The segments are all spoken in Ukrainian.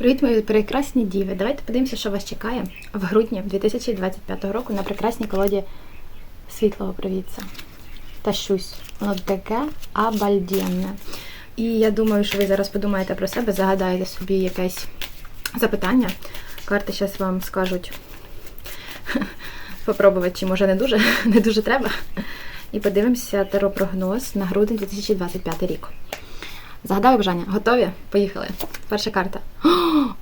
Привіт, мої прекрасні діви. Давайте подивимося, що вас чекає в грудні 2025 року на прекрасній колоді світлого привітця. Тащусь. Воно таке обалденне. І я думаю, що ви зараз подумаєте про себе, загадаєте собі якесь запитання. Карти зараз вам скажуть попробувати, чи може не дуже, не дуже треба. І подивимося теропрогноз на грудень 2025 рік. Загадаю бажання. Готові? Поїхали. Перша карта. О,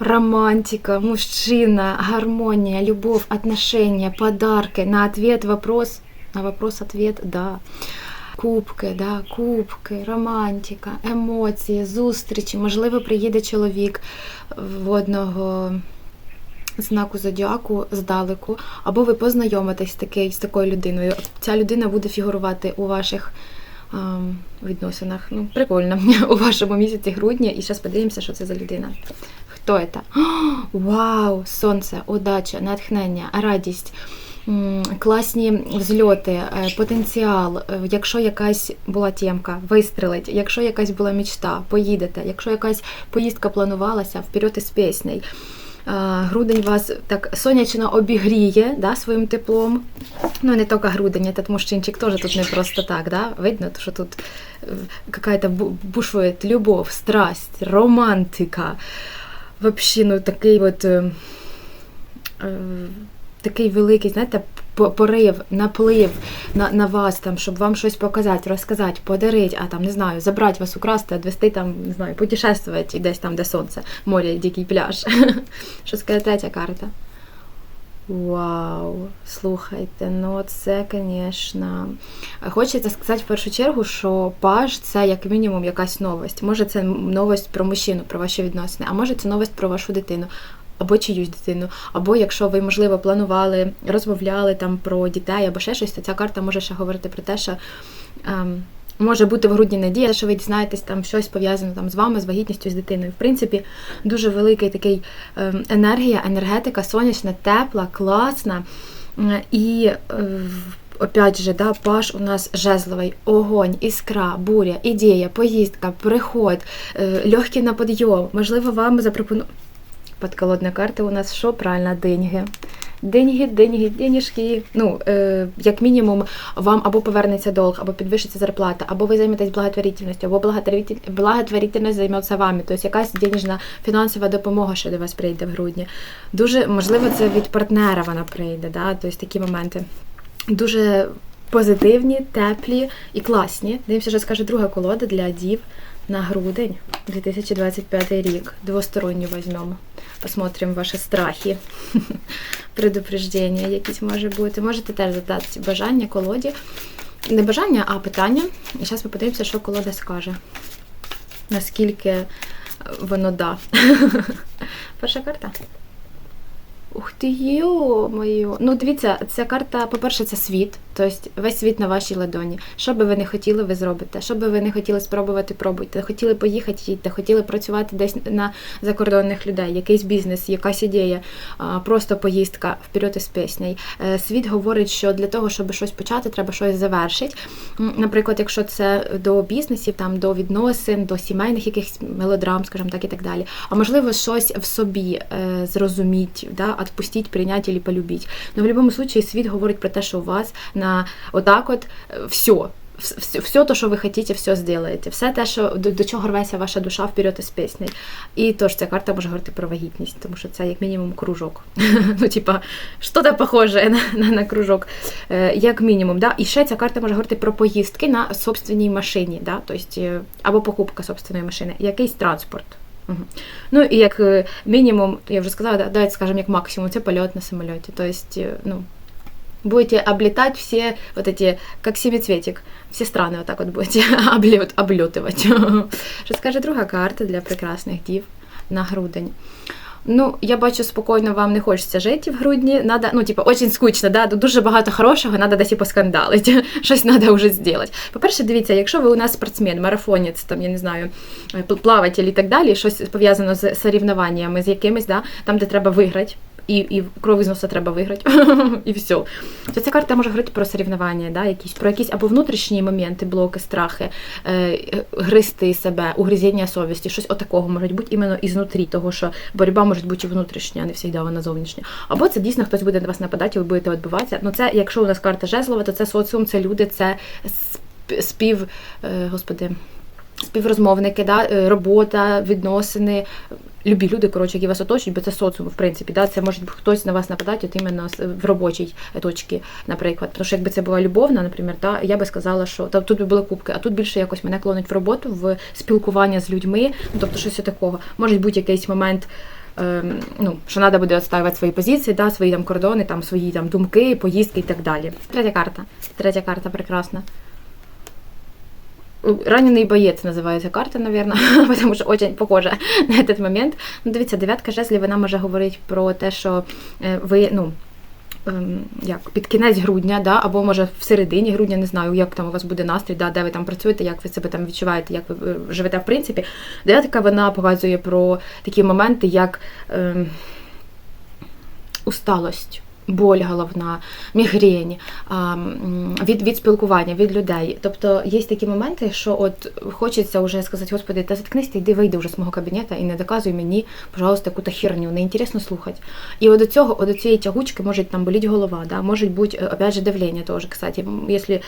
романтика, мужчина, гармонія, любов, отношения, подарки. На ответ вопрос. На вопрос ответ да. Кубки, да, кубки, романтика, емоції, зустрічі. Можливо, приїде чоловік водного знаку зодіаку здалеку, або ви познайомитесь з такою людиною. Ця людина буде фігурувати у ваших відносинах. Ну, прикольно, у вашому місяці грудня. І зараз подивимося, що це за людина. Хто це? О, Вау! Сонце, удача, натхнення, радість. Класні взльоти, е, потенціал. Е, Якщо якась була тємка, вистрелить. Якщо якась була мечта, поїдете. Якщо якась поїздка планувалася, вперед із піснею. Грудень вас так сонячно обігріє да, своїм теплом. Ну, не тільки грудень, этот мужчинчик теж тут не просто так, да? Видно, що тут е, какая-то бушует любов, страсть, романтика. Вообще, ну такий от е, такий великий, знаєте, порив, наплив на, на вас, там, щоб вам щось показати, розказати, подарити, а там, не знаю, забрати вас, украсти, відвести там, не знаю, путешествувати десь там, де сонце, море, дикий пляж. Що скаже третя карта? Вау, слухайте, ну це, звісно. Хочеться сказати в першу чергу, що паж це як мінімум якась новость. Може, це новость про мужчину, про ваші відносини, а може це новость про вашу дитину. Або чиюсь дитину, або якщо ви, можливо, планували, розмовляли там про дітей або ще щось, то ця карта може ще говорити про те, що ем, може бути в грудні надія, що ви дізнаєтесь там щось пов'язане там з вами, з вагітністю, з дитиною. В принципі, дуже великий такий ем, енергія, енергетика, сонячна, тепла, класна. І е, опять же, да, паш у нас жезловий, огонь, іскра, буря, ідея, поїздка, приход, е, легкий на підйом. Можливо, вам запропонують. Подколодна карта у нас що? Правильно, деньги. Деньги, деньги, денежки. Ну, е, як мінімум, вам або повернеться долг, або підвищиться зарплата, або ви займетесь благотворительністю, або благотворитель- благотворительність займеться вами. Тобто якась денежна фінансова допомога, що до вас прийде в грудні. Дуже можливо, це від партнера вона прийде. Да? Тобто такі моменти. Дуже позитивні, теплі і класні. Дивимося, що скаже друга колода для дів на грудень 2025 рік. Двосторонню візьмемо. Посмотрим ваші страхи, предупреждення якісь може бути. Можете теж задати бажання колоді. Не бажання, а питання. І зараз ми подивимося, що колода скаже. Наскільки е, воно да. Перша карта. Ух ти, йо-моє. Ну, дивіться, ця карта, по-перше, це світ, тобто весь світ на вашій ладоні. Що би ви не хотіли, ви зробите. Що би ви не хотіли спробувати, пробуйте. Хотіли поїхати, їдьте, хотіли працювати десь на закордонних людей, якийсь бізнес, якась ідея, просто поїздка вперед із піснею. Е, Світ говорить, що для того, щоб щось почати, треба щось завершити. Наприклад, якщо це до бізнесів, там до відносин, до сімейних якихось мелодрам, скажімо так, і так далі. А можливо, щось в собі е, зрозуміть, да, відпустіть, прийняти або полюбіть. Ну, в будь-якому случаї світ говорить про те, що у вас на отак от все. Все, все то, що ви хочете, все зробите. Все те, що до, до чого рветься ваша душа вперед із піснею. І тож ця карта може говорити про вагітність, тому що це як мінімум кружок. ну, типа, що-то похоже на, на, на кружок, е, як мінімум. Да? І ще ця карта може говорити про поїздки на собственній машині, да? тобто, е, або покупка собственної машини, якийсь транспорт. Угу. Ну і як е, мінімум, я вже сказала, да, давайте скажемо, як максимум, це польот на самоліті. Тобто, е, ну, будете облетать все вот эти, как семицветик, все страны вот так вот будете облет, облетывать. Що скаже друга карта для прекрасних дів на грудень. Ну, я бачу, спокійно вам не хочеться жити в грудні. Надо, ну, типу, очень скучно, да? дуже багато хорошого, треба десь і поскандалити. Щось треба вже зробити. По-перше, дивіться, якщо ви у нас спортсмен, марафонець, там, я не знаю, пл- плаватель і так далі, щось пов'язано з соревнованнями, з якимись, да? там, де треба виграти. і і кров із носа треба виграти, і все. То ця карта може говорити про соревнування, да, якісь, про якісь або внутрішні моменти, блоки, страхи, е, гристи себе, угризіння совісті, щось отакого може бути іменно ізнутрі, того що боротьба може бути внутрішня, а не завжди вона зовнішня. Або це дійсно хтось буде на вас нападати, ви будете відбиватися. Ну це, якщо у нас карта жезлова, то це соціум, це люди, це спів, е, господи співрозмовники, да, е, робота, відносини, любі люди, коротше, які вас оточують, бо це соціум, в принципі. Да, Це може хтось на вас нападати от іменно в робочій точці, наприклад. Тому що якби це була любовна, наприклад, да, я би сказала, що та, тут би були кубки, а тут більше якось мене клонить в роботу, в спілкування з людьми, ну, тобто щось такого. Може бути якийсь момент. Ем, ну, що треба буде відставити свої позиції, да, свої там кордони, там свої там думки, поїздки і так далі. Третя карта. Третя карта прекрасна. Ранений боєць називається карта, мабуть, тому що дуже похожа на цей момент. Ну, Дивіться, дев'ятка жезлів, вона може говорити про те, що е, ви, ну. Ем, як під кінець грудня, да, або може в середині грудня, не знаю, як там у вас буде настрій, да, де ви там працюєте, як ви себе там відчуваєте, як ви е, живете в принципі. Дев'ятка вона показує про такі моменти, як ем, усталость боль головна, мігрень, від від спілкування, від людей. Тобто є такі моменти, що от хочеться вже сказати, господи, та заткнись, йди вийди вже з мого кабінету і не доказуй мені, пожалуйста, яку-то херню, неінтересно слухати. І от до цього, от до цієї тягучки може там боліть голова, да? може бути, опять же, давлення теж, кстати, якщо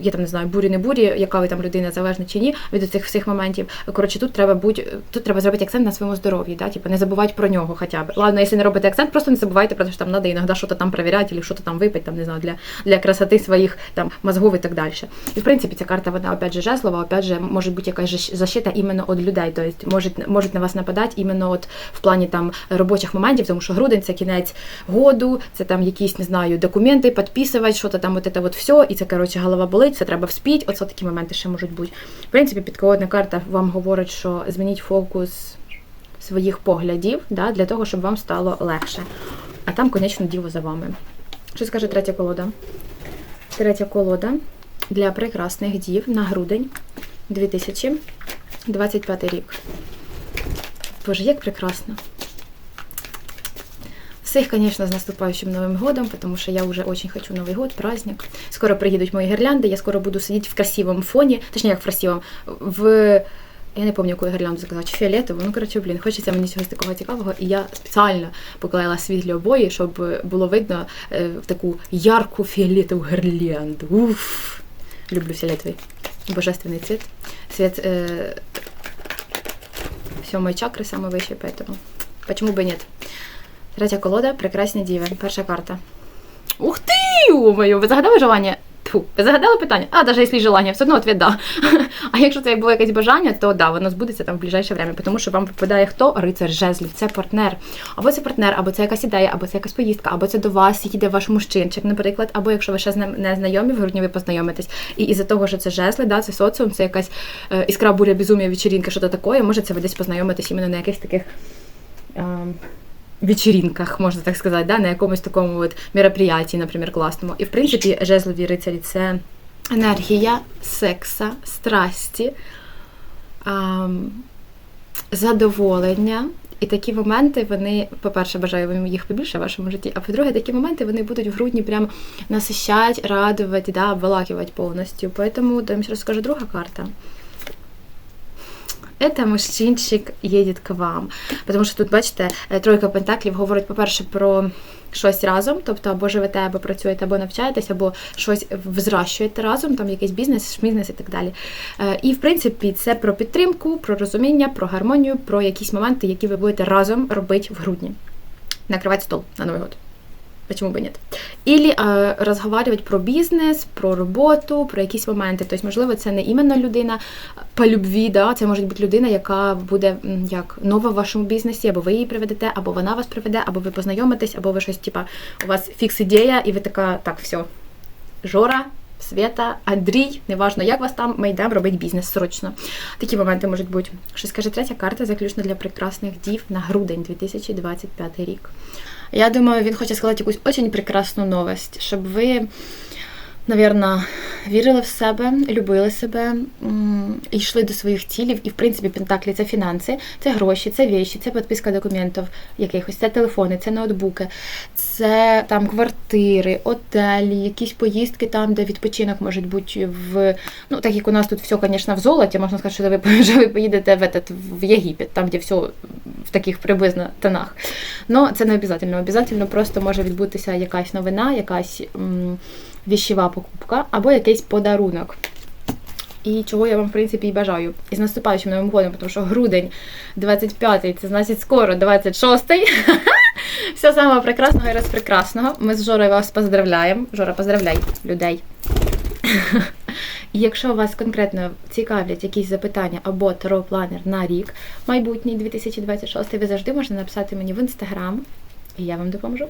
я там не знаю, бурі не бурі, яка ви там людина залежна чи ні, від цих всіх моментів. Коротше, тут треба бути, тут треба зробити акцент на своєму здоров'ї, да? Типу, не забувати про нього хоча б. Ладно, якщо не робити акцент, просто не забувайте про те, що там треба іноді что-то там проверять или что-то там выпить, там, не знаю, для, для красоты своих там мозгов и так дальше. И, в принципе, ця карта, вона, опять же, жезлова, опять же, може бути якась защита іменно від людей, тобто можуть, можуть на вас нападати іменно от в плані там робочих моментів, тому що грудень це кінець году, це там якісь, не знаю, документи, підписувати, що то там от це от все, і це, коротше, голова болить, це треба вспіть, оце такі моменти ще можуть бути. В принципі, підколодна карта вам говорить, що змініть фокус своїх поглядів да, для того, щоб вам стало легше там, конечно, діло за вами. Що скаже третя колода? Третя колода для прекрасних дів на грудень 2025 рік. Боже, як прекрасно! Всех, конечно, с наступающим Новым годом, потому что я уже очень хочу Новый год, праздник. Скоро приедут мои гирлянды, я скоро буду сидеть в красивом фоне, точнее, як в красивом, в я не пам'ятаю, яку гірлянду заказала, чи фіолетову. Ну, коротше, блін, хочеться мені чогось такого цікавого. І я спеціально поклала світлі обої, щоб було видно е, в таку ярку фіолетову гірлянду. Уф! Люблю фіолетовий. Божественний цвіт. Цвет э, сьомої чакри саме вищий, поэтому почему бы нет? Третя колода прекрасні діви. Перша карта. Ух ти! Ё-моё! Ви загадали желання? Фу, ви загадали питання? А, навіть якщо желання, все одно відповідь да. А якщо це було якесь бажання, то да, воно збудеться там в ближайше время, тому що вам випадає хто? Рицар жезлів, це партнер. Або це партнер, або це якась ідея, або це якась поїздка, або це до вас їде ваш мужчинчик, наприклад, або якщо ви ще не знайомі, в грудні ви познайомитесь. І із-за того, що це жезли, да, це соціум, це якась е, іскра буря, безумія, вечерінка, що то таке, може це ви десь познайомитись іменно на якихось таких. Е, вечеринках, можна так сказати, да, на якомусь такому от мероприятии, наприклад, класному. І в принципі, жезлові рицарі це енергія секса, страсті, ем, задоволення. І такі моменти, вони, по-перше, бажаю вам їх побільше в вашому житті, а по-друге, такі моменти вони будуть в грудні прям насищати, радувати, да, обволакивати повністю. Поэтому, там ще розкажу друга карта это мужчинчик їде к вам. Тому що тут, бачите, е, тройка пентаклів говорить, по-перше, про щось разом, тобто або живете, або працюєте, або навчаєтесь, або щось взращуєте разом, там якийсь бізнес, шмізнес і так далі. Е, і, в принципі, це про підтримку, про розуміння, про гармонію, про якісь моменти, які ви будете разом робити в грудні. Накривати стол на Новий год. Почему бы нет? Или е, розговорювати про бізнес, про роботу, про якісь моменти. Тобто, можливо, це не іменно людина по любві, да? це може бути людина, яка буде як нова в вашому бізнесі, або ви її приведете, або вона вас приведе, або ви познайомитесь, або ви щось, типа, у вас фікс ідея, і ви така, так, все, Жора. Свята, Андрій, неважно, як вас там, ми йдемо робити бізнес срочно. Такі моменти можуть бути. Щось каже, третя карта заключна для прекрасних дів на грудень 2025 рік. Я думаю, він хоче сказати якусь очень прекрасну новость, щоб ви Навірно, вірили в себе, любили себе, і йшли до своїх цілів. І, в принципі, Пентаклі це фінанси, це гроші, це віші, це підписка документів якихось, це телефони, це ноутбуки, це там квартири, отелі, якісь поїздки там, де відпочинок може бути в. Ну, так як у нас тут все, звісно, в золоті, можна сказати, що ви, що ви поїдете в, этот, в Єгипет, там, де все в таких приблизно тонах. Ну, це не обов'язково. Обов'язково просто може відбутися якась новина, якась віщова покупка або якийсь подарунок. І чого я вам, в принципі, і бажаю. І з наступаючим новим годом, тому що грудень 25-й, це значить скоро 26-й. Все самого прекрасного і розпрекрасного. Ми з Жорою вас поздравляємо. Жора, поздравляй людей. Якщо вас конкретно цікавлять якісь запитання або таро-планер на рік майбутній 2026, ви завжди можете написати мені в інстаграм, і я вам допоможу.